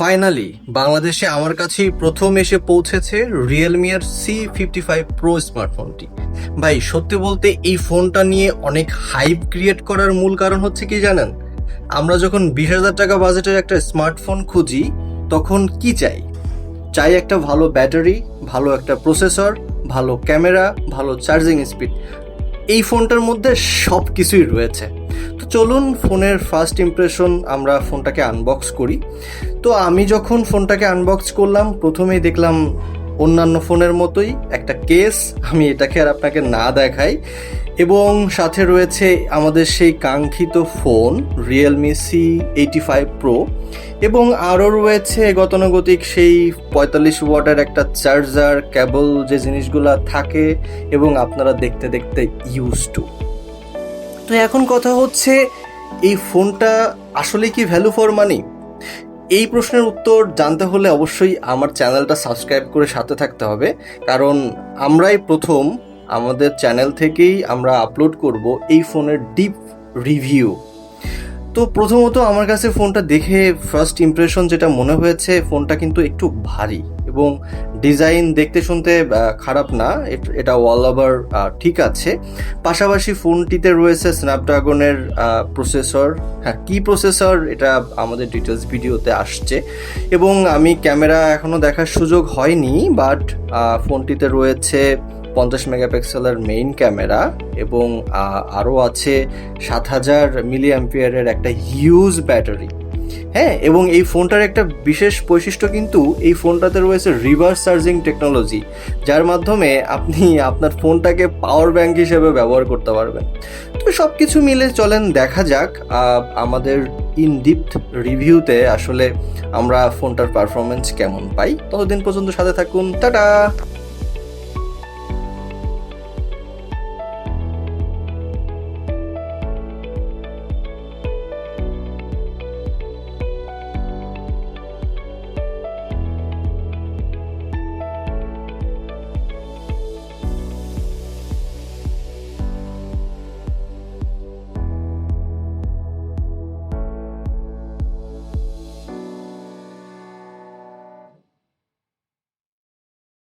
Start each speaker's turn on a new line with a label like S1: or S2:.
S1: Finally বাংলাদেশে আমার কাছেই প্রথম এসে পৌঁছেছে রিয়েলমি এর সি ফিফটি ফাইভ প্রো স্মার্টফোনটি ভাই, সত্যি বলতে এই ফোনটা নিয়ে অনেক হাইপ ক্রিয়েট করার মূল কারণ হচ্ছে কি জানেন? আমরা যখন বিশ হাজার টাকা বাজেটের একটা স্মার্টফোন খুঁজি, তখন কি চাই? চাই একটা ভালো ব্যাটারি ভালো একটা প্রসেসর ভালো ক্যামেরা ভালো চার্জিং স্পিড এই ফোনটার মধ্যে সব কিছুই রয়েছে। চলুন ফোনের ফার্স্ট ইমপ্রেশন আমরা ফোনটাকে আনবক্স করি। তো আমি যখন ফোনটাকে আনবক্স করলাম, প্রথমেই দেখলাম অন্যান্য ফোনের মতোই একটা কেস আমি এটাকে আর আপনাকে না দেখাই। এবং সাথে রয়েছে আমাদের সেই কাঙ্ক্ষিত phone Realme C eighty five pro এবং আরও রয়েছে গতানুগতিক সেই পঁয়তাল্লিশ ওয়াটের একটা চার্জার কেবল যে জিনিসগুলো থাকে এবং আপনারা দেখতে দেখতে ইউজ টু তো এখন কথা হচ্ছে, এই ফোনটা আসলে কি ভ্যালু ফর মানি এই প্রশ্নের উত্তর জানতে হলে অবশ্যই আমার চ্যানেলটা সাবস্ক্রাইব করে সাথে থাকতে হবে। কারণ আমরাই প্রথম আমাদের চ্যানেল থেকেই আমরা আপলোড করব এই ফোনের ডিপ রিভিউ তো প্রথমত আমার কাছে ফোনটা দেখে ফার্স্ট ইমপ্রেশন যেটা মনে হয়েছে, ফোনটা কিন্তু একটু ভারী এবং ডিজাইন দেখতে শুনতে খারাপ না। এটা অল ওভার ঠিক আছে। পাশাপাশি ফোনটিতে রয়েছে স্ন্যাপড্রাগনের প্রসেসর হ্যাঁ কি প্রসেসর এটা আমাদের ডিটেলস ভিডিওতে আসছে। এবং আমি ক্যামেরা এখনও দেখার সুযোগ হয়নি বাট ফোনটিতে রয়েছে পঞ্চাশ মেগাপিক্সেলের মেইন ক্যামেরা এবং আরও আছে সাত হাজার মিলি অ্যাম্পিয়ারের একটা হিউজ ব্যাটারি হ্যাঁ এবং এই ফোনটার একটা বিশেষ বৈশিষ্ট্য কিন্তু এই ফোনটাতে রয়েছে রিভার্স চার্জিং টেকনোলজি যার মাধ্যমে আপনি আপনার ফোনটাকে পাওয়ার ব্যাংক হিসেবে ব্যবহার করতে পারবেন। তো সব কিছু মিলে চলেন, দেখা যাক আমাদের ইন ডিপথ রিভিউতে আসলে আমরা ফোনটার পারফরমেন্স কেমন পাই। ততদিন পর্যন্ত সাথে থাকুন, টাটা!